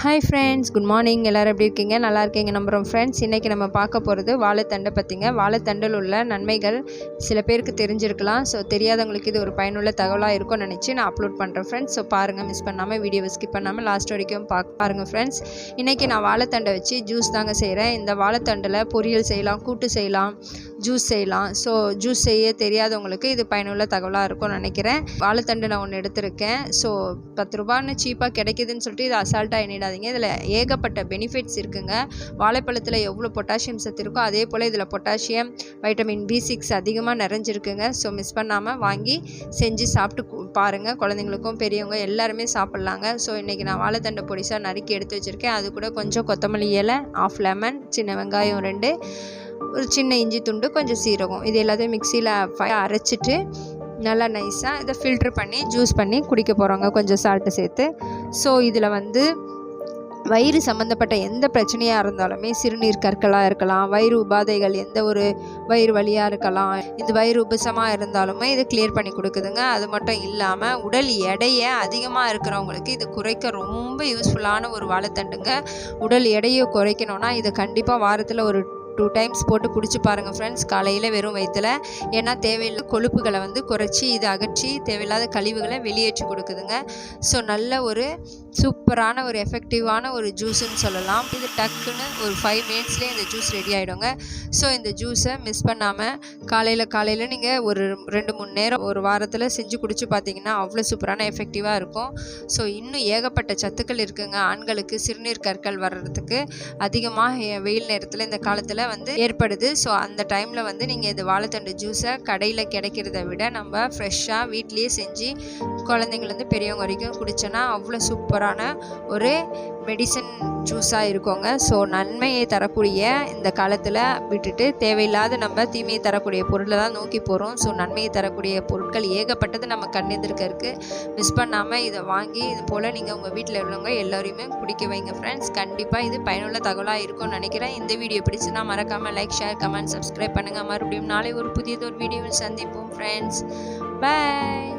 Hi friends good morning எல்லோரும் எப்படி இருக்கீங்க? நல்லா இருக்கீங்க. நம்புகிறோம் ஃப்ரெண்ட்ஸ் இன்றைக்கி நம்ம பார்க்க போகிறது வாழைத்தண்டை பற்றிங்க வாழைத்தண்டில் உள்ள நன்மைகள் சில பேருக்கு தெரிஞ்சிருக்கலாம். ஸோ தெரியாதவங்களுக்கு இது ஒரு பயனுள்ள தகவலாக இருக்கும்னு நினச்சி நான் அப்லோட் பண்ணுறேன் ஃப்ரெண்ட்ஸ் ஸோ பாருங்கள் மிஸ் பண்ணாமல் வீடியோவை ஸ்கிப் பண்ணாமல் லாஸ்ட் வரைக்கும் பார்க்க பாருங்கள் ஃப்ரெண்ட்ஸ் இன்றைக்கி நான் வாழைத்தண்டை வச்சு ஜூஸ் தாங்க செய்கிறேன் இந்த வாழைத்தண்டில் பொரியல் செய்யலாம் கூட்டு செய்யலாம். ஜூஸ் செய்யலாம். ஸோ ஜூஸ் செய்ய தெரியாதவங்களுக்கு இது பயனுள்ள தகவலாக இருக்கும்னு நினைக்கிறேன். வாழைத்தண்டு நான் ஒன்று எடுத்திருக்கேன். ஸோ பத்து ரூபான்னு சீப்பாக கிடைக்குதுன்னு சொல்லிட்டு இது அசால்ட்டாக எண்ணிடாதீங்க. இதில் ஏகப்பட்ட பெனிஃபிட்ஸ் இருக்குங்க. வாழைப்பழத்தில் எவ்வளோ பொட்டாசியம் சத்து இருக்கோ அதே போல் இதில் பொட்டாசியம் வைட்டமின் பி சிக்ஸ் அதிகமாக நிறைஞ்சிருக்குங்க. ஸோ மிஸ் பண்ணாமல் வாங்கி செஞ்சு சாப்பிட்டு பாருங்கள் குழந்தைங்களுக்கும் பெரியவங்க எல்லாருமே சாப்பிட்லாங்க. ஸோ இன்றைக்கி நான் வாழைத்தண்டை பொடிசாக நறுக்கி எடுத்து வச்சுருக்கேன். அது கூட கொஞ்சம் கொத்தமல்லி இலை ஆஃப் லெமன் சின்ன வெங்காயம் ரெண்டு ஒரு சின்ன இஞ்சி துண்டு கொஞ்சம் சீரகம். இது எல்லாத்தையும் மிக்சியில் அரைச்சிட்டு நல்லா நைஸாக இதை ஃபில்ட்ரு பண்ணி ஜூஸ் பண்ணி குடிக்க போகிறோங்க கொஞ்சம் சால்ட்டு சேர்த்து. ஸோ இதில் வந்து வயிறு சம்மந்தப்பட்ட எந்த பிரச்சனையாக இருந்தாலுமே சிறுநீர் கற்களாக இருக்கலாம் வயிறு உபாதைகள் எந்த ஒரு வயிறு வலியாக இருக்கலாம் இந்த வயிறு உபசமாக இருந்தாலுமே இது கிளியர் பண்ணி கொடுக்குதுங்க. அது மட்டும் இல்லாமல் உடல் எடையை அதிகமாக இருக்கிறவங்களுக்கு இது குறைக்க ரொம்ப யூஸ்ஃபுல்லான ஒரு வாழைத்தண்டுங்க. உடல் எடையை குறைக்கணும்னா இதை கண்டிப்பாக வாரத்தில் ஒரு டூ டைம்ஸ் போட்டு குடிச்சு பாருங்கள் ஃப்ரெண்ட்ஸ் காலையில் வெறும் வயிற்றில் ஏன்னா தேவையில்லை கொழுப்புகளை வந்து குறைச்சி இதை அகற்றி தேவையில்லாத கழிவுகளை வெளியேற்றி கொடுக்குதுங்க. ஸோ நல்ல ஒரு சூப்பரான ஒரு எஃபெக்டிவான ஒரு ஜூஸுன்னு சொல்லலாம். இது டக்குன்னு ஒரு ஃபைவ் மினிட்ஸ்லேயே இந்த ஜூஸ் ரெடி ஆகிடுங்க ஸோ இந்த ஜூஸை மிஸ் பண்ணாமல் காலையில் காலையில் நீங்கள் ஒரு ரெண்டு மூணு நேரம் ஒரு வாரத்தில் செஞ்சு குடிச்சு பார்த்தீங்கன்னா அவ்வளோ சூப்பரான எஃபெக்டிவாக இருக்கும். ஸோ இன்னும் ஏகப்பட்ட சத்துக்கள் இருக்குங்க. ஆண்களுக்கு சிறுநீர் கற்கள் வர்றதுக்கு அதிகமாக வெயில் நேரத்தில் இந்த காலத்தில் வந்து ஏற்படுது. ஸோ அந்த டைமில் வந்து நீங்கள் இது வாழைத்தண்டு ஜூஸை கடையில் கிடைக்கிறத விட நம்ம ஃப்ரெஷ்ஷாக வீட்லேயே செஞ்சு குழந்தைங்கலேருந்து பெரியவங்க வரைக்கும் குடித்தோன்னா அவ்வளோ சூப்பரான ஒரு மெடிசன் ஜூஸாக இருக்கோங்க. ஸோ நன்மையை தரக்கூடிய இந்த காலத்தில் விட்டுட்டு தேவையில்லாத நம்ம தீமையை தரக்கூடிய பொருளை தான் நோக்கி போகிறோம் ஸோ நன்மையை தரக்கூடிய பொருட்கள் ஏகப்பட்டது நம்ம கண்ணெதிர்க்க இருக்குது மிஸ் பண்ணாமல் இதை வாங்கி இது போல் நீங்கள் உங்கள் வீட்டில் உள்ளவங்க எல்லோரையுமே குடிக்க வைங்க ஃப்ரெண்ட்ஸ் கண்டிப்பாக இது பயனுள்ள தகவலாக இருக்கும்னு நினைக்கிறேன். இந்த வீடியோ பிடிச்சுன்னா மறக்காமல் லைக் ஷேர் கமெண்ட் சப்ஸ்கிரைப் பண்ணுங்கள் மறுபடியும் நாளை ஒரு புதியதொரு வீடியோவில் சந்திப்போம் ஃப்ரெண்ட்ஸ் பாய்